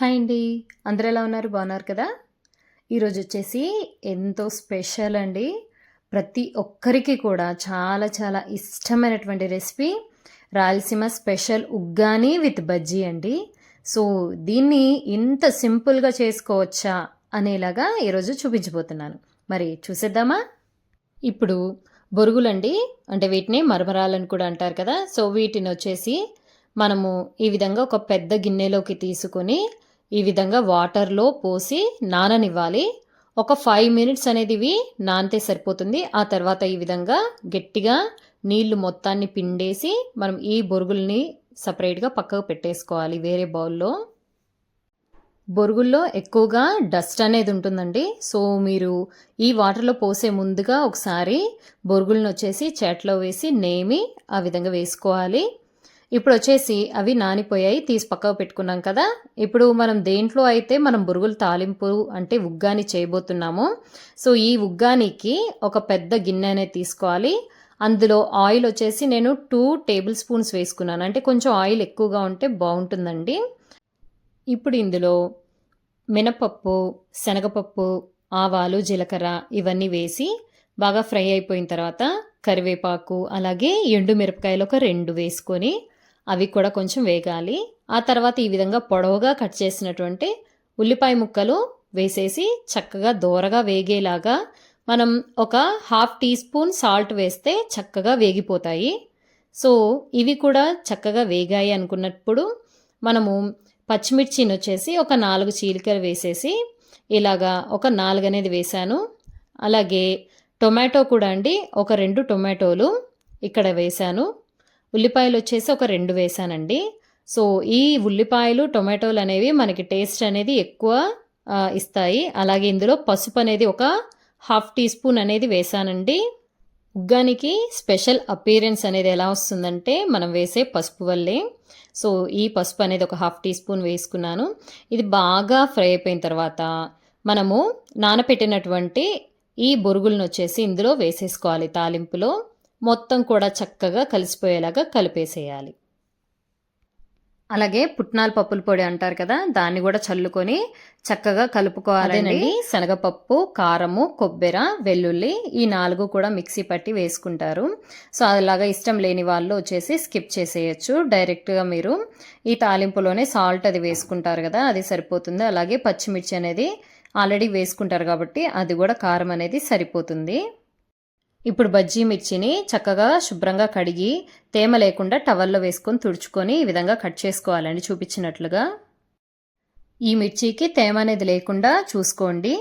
Hi అండి. అందరూ ఎలా ఉన్నారు? బాగున్నారు కదా? ఈరోజు వచ్చేసి ఎంతో స్పెషల్ అండి. ప్రతి ఒక్కరికి కూడా చాలా చాలా ఇష్టమైనటువంటి recipe Rayalaseema special uggani with bajji అండి. సో దీన్ని ఇంత సింపుల్గా చేసుకోవచ్చా అనేలాగా ఈరోజు చూపించబోతున్నాను. మరి చూసేద్దామా? ఇప్పుడు బొరుగులండి. అంటే వీటిని మరమరాలని కూడా అంటారు కదా. సో వీటిని వచ్చేసి మనము ఈ విధంగా ఒక పెద్ద గిన్నెలోకి తీసుకొని ఈ విధంగా వాటర్లో పోసి నాననివ్వాలి. ఒక ఫైవ్ మినిట్స్ అనేది ఇవి నానితే సరిపోతుంది. ఆ తర్వాత ఈ విధంగా గట్టిగా నీళ్ళు మొత్తాన్ని పిండేసి మనం ఈ బొరుగుల్ని సపరేట్గా పక్కకు పెట్టేసుకోవాలి వేరే బౌల్లో బొరుగుల్లో ఎక్కువగా డస్ట్ అనేది ఉంటుందండి. సో మీరు ఈ వాటర్లో పోసే ముందుగా ఒకసారి బొరుగులను వచ్చేసి చేట్లో వేసి నేమి ఆ విధంగా వేసుకోవాలి. ఇప్పుడు వచ్చేసి అవి నానిపోయాయి తీసి పక్కకు పెట్టుకున్నాం కదా. ఇప్పుడు మనం దేంట్లో అయితే మనం బురుగులు తాలింపు అంటే ఉగ్గాని చేయబోతున్నాము సో ఈ ఉగ్గానికి ఒక పెద్ద గిన్నె అనేది తీసుకోవాలి. అందులో ఆయిల్ వచ్చేసి నేను టూ టేబుల్ స్పూన్స్ వేసుకున్నాను. అంటే కొంచెం ఆయిల్ ఎక్కువగా ఉంటే బాగుంటుందండి. ఇప్పుడు ఇందులో మినపప్పు శనగపప్పు ఆవాలు జీలకర్ర ఇవన్నీ వేసి బాగా ఫ్రై అయిపోయిన తర్వాత కరివేపాకు అలాగే ఎండు మిరపకాయలు ఒక రెండు వేసుకొని అవి కూడా కొంచెం వేగాలి. ఆ తర్వాత ఈ విధంగా పొడవుగా కట్ చేసినటువంటి ఉల్లిపాయ ముక్కలు వేసేసి చక్కగా దోరగా వేగేలాగా మనం ఒక హాఫ్ టీ స్పూన్ సాల్ట్ వేస్తే చక్కగా వేగిపోతాయి. సో ఇవి కూడా చక్కగా వేగాయి అనుకున్నప్పుడు మనము పచ్చిమిర్చిని వచ్చేసి ఒక నాలుగు చీలికలు వేసేసి ఇలాగా ఒక నాలుగు అనేది వేశాను. అలాగే టొమాటో కూడా అండి ఒక రెండు టొమాటోలు ఇక్కడ వేశాను. ఉల్లిపాయలు వచ్చేసి ఒక రెండు వేసానండి. సో ఈ ఉల్లిపాయలు టొమాటోలు అనేవి మనకి టేస్ట్ అనేది ఎక్కువ ఇస్తాయి. అలాగే ఇందులో పసుపు అనేది ఒక హాఫ్ టీ స్పూన్ అనేది వేసానండి. ఉగ్గానికి స్పెషల్ అపీరెన్స్ అనేది ఎలా వస్తుందంటే మనం వేసే పసుపు వల్లే. సో ఈ పసుపు అనేది ఒక హాఫ్ టీ స్పూన్ వేసుకున్నాను. ఇది బాగా ఫ్రై అయిపోయిన తర్వాత మనము నానపెట్టినటువంటి ఈ బొరుగులను వచ్చేసి ఇందులో వేసేసుకోవాలి తాలింపులో. మొత్తం కూడా చక్కగా కలిసిపోయేలాగా కలిపేసేయాలి. అలాగే పుట్నాల పప్పుల పొడి అంటారు కదా దాన్ని కూడా చల్లుకొని చక్కగా కలుపుకోవాలండి. శనగపప్పు కారము కొబ్బెర వెల్లుల్లి ఈ నాలుగు కూడా మిక్సీ పట్టి వేసుకుంటారు. సో అలాగా ఇష్టం లేని వాళ్ళు వచ్చేసి స్కిప్ చేసేయచ్చు. డైరెక్ట్గా మీరు ఈ తాలింపులోనే సాల్ట్ అది వేసుకుంటారు కదా అది సరిపోతుంది. అలాగే పచ్చిమిర్చి అనేది ఆల్రెడీ వేసుకుంటారు కాబట్టి అది కూడా కారం అనేది సరిపోతుంది. ఇప్పుడు బజ్జీ మిర్చిని చక్కగా శుభ్రంగా కడిగి తేమ లేకుండా టవల్లో వేసుకొని తుడుచుకొని ఈ విధంగా కట్ చేసుకోవాలండి చూపించినట్లుగా. ఈ మిర్చికి తేమ అనేది లేకుండా చూసుకోండి.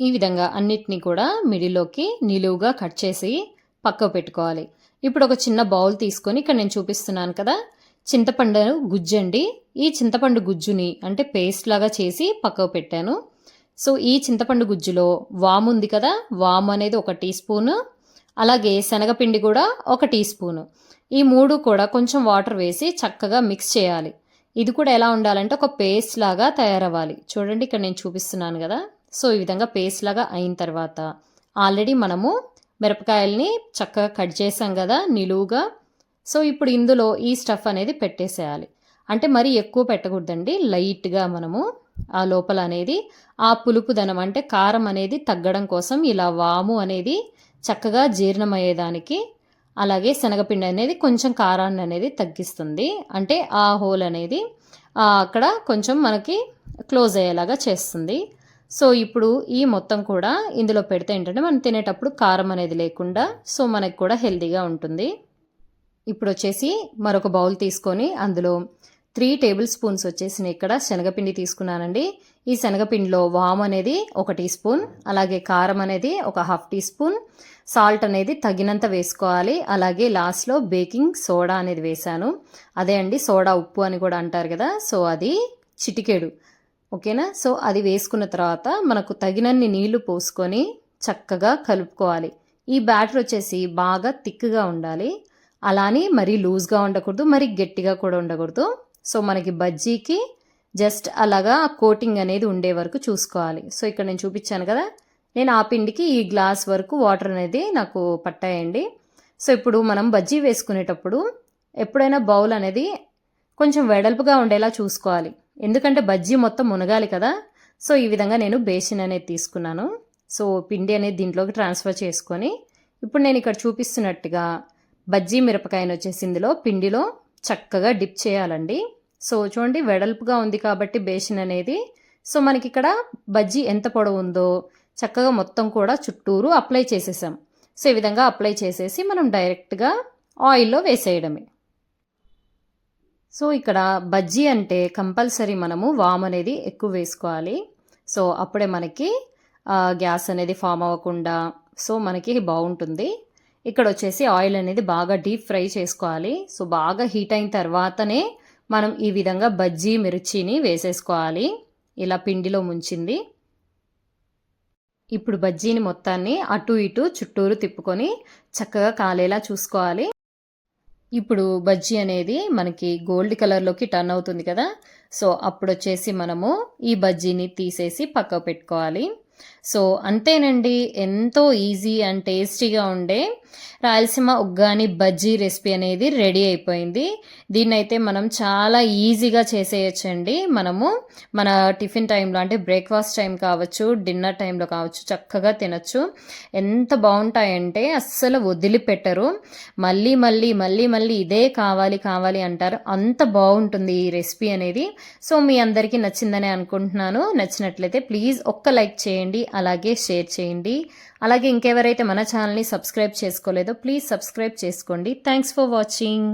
ఈ విధంగా అన్నిటినీ కూడా మిడిలోకి నిలువుగా కట్ చేసి పక్కకు పెట్టుకోవాలి. ఇప్పుడు ఒక చిన్న బౌల్ తీసుకొని ఇక్కడ నేను చూపిస్తున్నాను కదా చింతపండు గుజ్జండి. ఈ చింతపండు గుజ్జుని అంటే పేస్ట్ లాగా చేసి పక్కకు పెట్టాను. సో ఈ చింతపండు గుజ్జులో వాము ఉంది కదా వాము అనేది ఒక టీ స్పూను అలాగే శనగపిండి కూడా ఒక టీ స్పూను. ఈ మూడు కూడా కొంచెం వాటర్ వేసి చక్కగా మిక్స్ చేయాలి. ఇది కూడా ఎలా ఉండాలంటే ఒక పేస్ట్ లాగా తయారవ్వాలి. చూడండి ఇక్కడ నేను చూపిస్తున్నాను కదా. సో ఈ విధంగా పేస్ట్ లాగా అయిన తర్వాత ఆల్రెడీ మనము మిరపకాయల్ని చక్కగా కట్ చేసాం కదా నిలువుగా. సో ఇప్పుడు ఇందులో ఈ స్టఫ్ అనేది పెట్టేసేయాలి. అంటే మరీ ఎక్కువ పెట్టకూడదండి లైట్గా మనము ఆ లోపల అనేది ఆ పులుపుదనం అంటే కారం అనేది తగ్గడం కోసం ఇలా వాము అనేది చక్కగా జీర్ణమయ్యేదానికి అలాగే శనగపిండి అనేది కొంచెం కారాన్ని అనేది తగ్గిస్తుంది. అంటే ఆ హోల్ అనేది అక్కడ కొంచెం మనకి క్లోజ్ అయ్యేలాగా చేస్తుంది. సో ఇప్పుడు ఈ మొత్తం కూడా ఇందులో పెడితే ఏంటంటే మనం తినేటప్పుడు కారం అనేది లేకుండా సో మనకి కూడా హెల్దీగా ఉంటుంది. ఇప్పుడు వచ్చేసి మరొక బౌల్ తీసుకొని అందులో త్రీ టేబుల్ స్పూన్స్ వచ్చేసి ఇక్కడ శనగపిండి తీసుకున్నానండి. ఈ శనగపిండిలో వామ్ అనేది ఒక టీ స్పూన్ అలాగే కారం అనేది ఒక హాఫ్ టీ స్పూన్ సాల్ట్ అనేది తగినంత వేసుకోవాలి. అలాగే లాస్ట్లో బేకింగ్ సోడా అనేది వేశాను. అదే అండి సోడా ఉప్పు అని కూడా అంటారు కదా సో అది చిటికెడు. ఓకేనా? సో అది వేసుకున్న తర్వాత మనకు తగినన్ని నీళ్ళు పోసుకొని చక్కగా కలుపుకోవాలి. ఈ బ్యాటర్ వచ్చేసి బాగా థిక్గా ఉండాలి. అలానే మరీ లూజ్గా ఉండకూడదు మరీ గట్టిగా కూడా ఉండకూడదు. సో మనకి బజ్జీకి జస్ట్ అలాగా కోటింగ్ అనేది ఉండే వరకు చూసుకోవాలి. సో ఇక్కడ నేను చూపించాను కదా నేను ఆ పిండికి ఈ గ్లాస్ వరకు వాటర్ అనేది నాకు పట్టాయండి. సో ఇప్పుడు మనం బజ్జీ వేసుకునేటప్పుడు ఎప్పుడైనా బౌల్ అనేది కొంచెం వెడల్పుగా ఉండేలా చూసుకోవాలి. ఎందుకంటే బజ్జీ మొత్తం మునగాలి కదా సో ఈ విధంగా నేను బేసిన్ అనేది తీసుకున్నాను. సో పిండి అనేది దీంట్లోకి ట్రాన్స్ఫర్ చేసుకొని ఇప్పుడు నేను ఇక్కడ చూపిస్తున్నట్టుగా బజ్జీ మిరపకాయను వచ్చేసి ఇందులో పిండిలో చక్కగా డిప్ చేయాలండి. సో చూడండి వెడల్పుగా ఉంది కాబట్టి బేసిన్ అనేది. సో మనకి ఇక్కడ బజ్జీ ఎంత పొడవు ఉందో చక్కగా మొత్తం కూడా చుట్టూరు అప్లై చేసేసాం. సో ఈ విధంగా అప్లై చేసేసి మనం డైరెక్ట్గా ఆయిల్లో వేసేయడమే. సో ఇక్కడ బజ్జీ అంటే కంపల్సరీ మనము వామ్ అనేది ఎక్కువ వేసుకోవాలి. సో అప్పుడే మనకి గ్యాస్ అనేది ఫామ్ అవ్వకుండా సో మనకి బాగుంటుంది. ఇక్కడ వచ్చేసి ఆయిల్ అనేది బాగా డీప్ ఫ్రై చేసుకోవాలి. సో బాగా హీట్ అయిన తర్వాతనే మనం ఈ విధంగా బజ్జీ మిర్చిని వేసేసుకోవాలి. ఇలా పిండిలో ముంచింది. ఇప్పుడు బజ్జీని మొత్తాన్ని అటు ఇటు చుట్టూరు తిప్పుకొని చక్కగా కాలేలా చూసుకోవాలి. ఇప్పుడు బజ్జీ అనేది మనకి గోల్డ్ కలర్లోకి టర్న్ అవుతుంది కదా. సో అప్పుడు వచ్చేసి మనము ఈ బజ్జీని తీసేసి పక్కకు పెట్టుకోవాలి. సో అంతేనండి ఎంతో ఈజీ అండ్ టేస్టీగా ఉండే రాయలసీమ ఉగ్గాని బజ్జీ రెసిపీ అనేది రెడీ అయిపోయింది. దీన్నైతే మనం చాలా ఈజీగా చేసేయచ్చండి. మనము మన టిఫిన్ టైంలో అంటే బ్రేక్ఫాస్ట్ టైం కావచ్చు డిన్నర్ టైంలో కావచ్చు చక్కగా తినచ్చు. ఎంత బాగుంటాయంటే అస్సలు వదిలిపెట్టరు. మళ్ళీ మళ్ళీ మళ్ళీ మళ్ళీ ఇదే కావాలి కావాలి అంటారు. అంత బాగుంటుంది ఈ రెసిపీ అనేది. సో మీ అందరికీ నచ్చిందని అనుకుంటున్నాను. నచ్చినట్లయితే ప్లీజ్ ఒక్క లైక్ చేయండి. చేయండి అలాగే షేర్ చేయండి. అలాగే ఇంకెవరైతే మన ఛానల్ని సబ్స్క్రైబ్ చేసుకోలేదో ప్లీజ్ సబ్స్క్రైబ్ చేసుకోండి. Thanks for watching